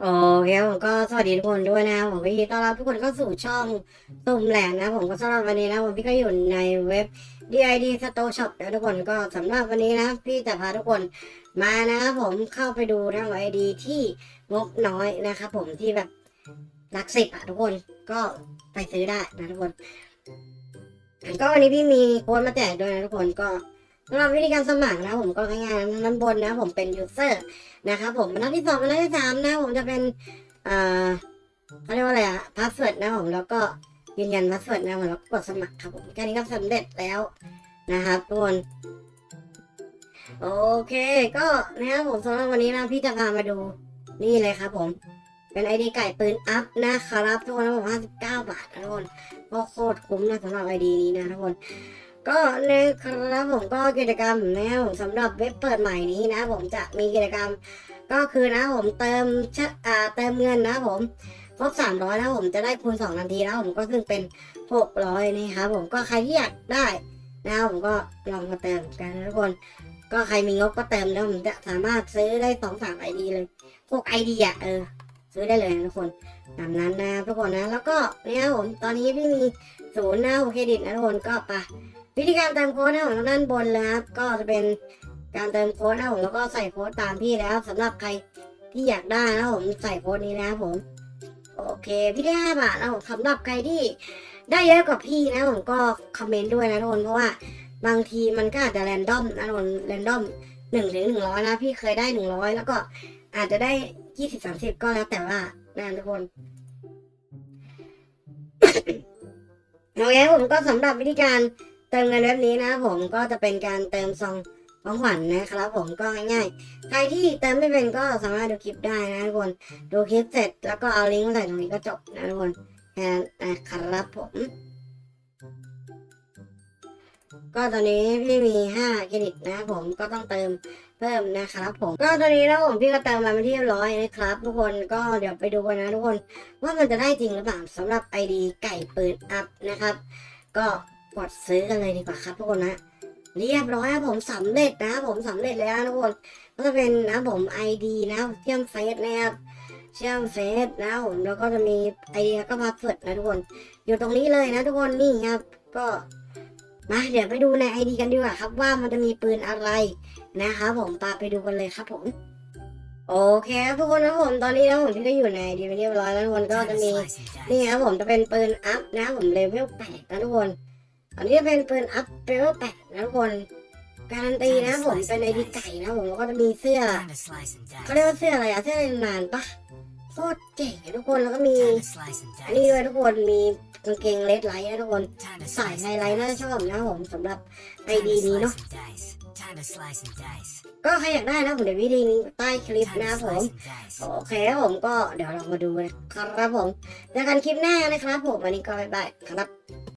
โอเคผมก็สวัสดีทุกคนด้วยนะผมก็ยินดีต้อนรับทุกคนเข้าสู่ช่องตุ่มแหลงนะ ผมก็สำหรับวันนี้นะผมพี่ก็อยู่ในเว็บ DID Store Shop นะทุกคนก็สำหรับวันนี้นะ พี่จะพาทุกคนมานะครับผมเข้าไปดูนะไอดีที่งบน้อยนะครับผมที่แบบหลักสิบอะทุกคนก็ไปซื้อได้นะทุกคน ก็วันนี้พี่มีโค้ดมาแจกด้วยนะทุกคนก็ สำหรับวิธีการสมัครนะผมก็ง่ายๆนะด้านบนนะผมเป็นยูเซอร์นะครับผมบรรทัดที่สองบรรทัดที่สามนะผมจะเป็นเอ่อเขาเรียกว่าอะไรอะพาสเวิร์ดนะผมแล้วก็ยืนยันพาสเวิร์ดนะผมแล้วก็กดสมัครครับผมแค่นี้ก็สำเร็จแล้วนะครับทุกคนโอเคก็นะครับผมสำหรับวันนี้นะพี่จะพามาดูนี่เลยครับผม เป็นไอดีไก่ปืนอัพนะครับทุกคนนะผมห้าสิบเก้าบาทนะทุกคนก็โคตรคุ้มนะสำหรับไอดีนี้นะทุกคน ก็นะครับผมก็กิจกรรมนะครับผมสำหรับเว็บเปิดใหม่นี้นะ ผมจะมีกิจกรรม ก็คือนะผมเติมชอ่าเติมเงินนะผมครบสามร้อยนะผมจะได้คูณสองนาทีนะผมก็ซึ่งเป็นหกร้อยนี่ครับผมก็ใครที่อยากได้นะครับผมก็ลองมาเติมกันนะทุกคน ก็ใครมีงบก็เติมแล้วผมจะสามารถซื้อได้สองสามไอดีเลยพวกไอเดีอะเออซื้อได้เลยนะทุกคนตามนั้นนะทุกคนนะ แล้วก็เนี่ยผมตอนนี้พี่มีศูนย์นะผมเครดิตนะทุกคนก็ไป วิธีการเติมโค้ดนะผมด้านบนเลยครับ ก็จะเป็นการเติมโค้ดนะผมแล้วก็ใส่โค้ดตามพี่แล้วสำหรับใครที่อยากได้นะผมใส่โค้ดนี้นะครับผม โอเคพี่ได้ห้าบาทนะผมสำหรับใครที่ได้เยอะกว่าพี่นะผมก็คอมเมนต์ด้วยนะทุกคนเพราะว่าบางทีมันก็อาจจะแรนดอมนะทุกคนแรนดอมหนึ่งถึงหนึ่งร้อยนะพี่เคยได้หนึ่งร้อยแล้วก็อาจจะได้ยี่สิบสามสิบก็แล้วแต่ว่านะทุกคนโอเคผมก็สำหรับวิธีการ เติมเงินเว็บนี้นะผมก็จะเป็นการเติมซองของขวัญนะครับผมก็ง่ายๆ ใครที่เติมไม่เป็นก็สามารถดูคลิปได้นะทุกคน ดูคลิปเสร็จแล้วก็เอาลิงก์มาใส่ตรงนี้ก็จบนะทุกคนแค่นะครับผม ก็ตอนนี้พี่มี5เครดิตนะผมก็ต้องเติมเพิ่มนะครับผม ก็ตอนนี้นะผมพี่ก็เติมมาเป็นที่เรียบร้อยนะครับ ทุกคนก็เดี๋ยวไปดูกันนะทุกคนว่ามันจะได้จริงหรือเปล่าสำหรับ ID ไก่ปืนอัพนะครับ ก็ กดซื้อกันเลยดีกว่าครับทุกคนนะเรียบร้อยครับผมสำเร็จนะผมสำเร็จแล้วนะทุกคนก็จะเป็นนะผม ID นะเชื่อมเฟซนะครับเชื่อมเฟซนะผมแล้วก็จะมีไอเดียก็พาสเวิร์ดนะทุกคน อยู่ตรงนี้เลยนะทุกคนนี่ครับก็มาเดี๋ยวไปดูใน ID กันดีกว่าครับว่ามันจะมีปืนอะไรนะครับผมปาไปดูกันเลยครับผมโอเคครับทุกคนนะผมตอนนี้นะผมที่ก็อยู่ในดีเรียบร้อยแล้วทุกคนก็จะมีนี่ครับผมจะเป็นปืนอัพนะผมเลเวลแปดนะทุกคน อันนี้เป็นปืนอัพเลเวลแปดนะทุกคนการันตีนะผมเป็นไอดีไก่นะผมแล้วก็จะมีเสื้อเขาเรียกว่าเสื้ออะไรอะเสื้อนานปะโคตรเจ๋งทุกคนแล้วก็มีอันนี้ด้วยทุกคนมีกางเกงเลดไลท์นะทุกคนสายไฮไลท์น่าจะชอบนะผมสำหรับไอดีนี้เนาะก็ใครอยากได้นะผมเดี๋ยววิดีนี้ใต้คลิปนะผมโอเคผมก็เดี๋ยวเรามาดูนะครับผมเจอกันคลิปหน้านะครับผมวันนี้ก็บ๊ายบายครับ